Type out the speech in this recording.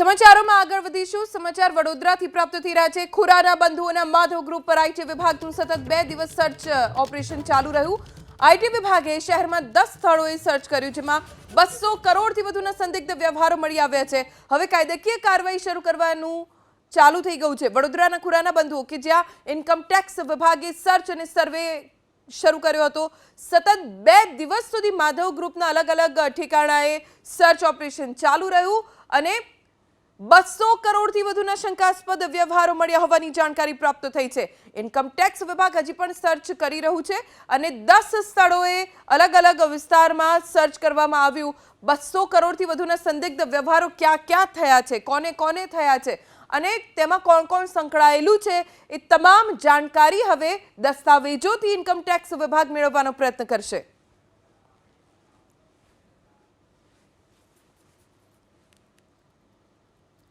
સમાચારોમાં આગળ વધીશું. સમાચાર વડોદરાથી પ્રાપ્ત થઈ રહ્યા છે. ખુરાના બંધુઓના માધવ ગ્રુપ પર આઈટી વિભાગનું સતત બે દિવસ સર્ચ ઓપરેશન ચાલુ રહ્યું. આઈટી વિભાગે શહેરમાં દસ સ્થળોએ સર્ચ કર્યું, જેમાં બસો કરોડથી વધુના સંદિગ્ધ વ્યવહારો મળી આવ્યા છે. હવે કાયદાકીય કાર્યવાહી શરૂ કરવાનું ચાલુ થઈ ગયું છે. વડોદરાના ખુરાના બંધુઓ કે જ્યાં ઇન્કમ ટેક્સ વિભાગે સર્ચ અને સર્વે શરૂ કર્યો હતો, સતત બે દિવસ સુધી માધવ ગ્રુપના અલગ અલગ ઠેકાણાએ સર્ચ ઓપરેશન ચાલુ રહ્યું અને બસો કરોડથી વધુના શંકાસ્પદ વ્યવહારો મળ્યા હોવાની જાણકારી પ્રાપ્ત થઈ છે. ઇન્કમ ટેક્સ વિભાગ હજી પણ સર્ચ કરી રહ્યું છે અને દસ સ્થળોએ અલગ અલગ વિસ્તારમાં સર્ચ કરવામાં આવ્યું. બસો કરોડથી વધુના સંદિગ્ધ વ્યવહારો ક્યાં ક્યાં થયા છે? કોને કોને થયા છે? અને તેમાં કોણ કોણ સંકળાયેલું છે? એ તમામ જાણકારી હવે દસ્તાવેજોથી ઇન્કમ ટેક્સ વિભાગ મેળવવાનો પ્રયત્ન કરશે.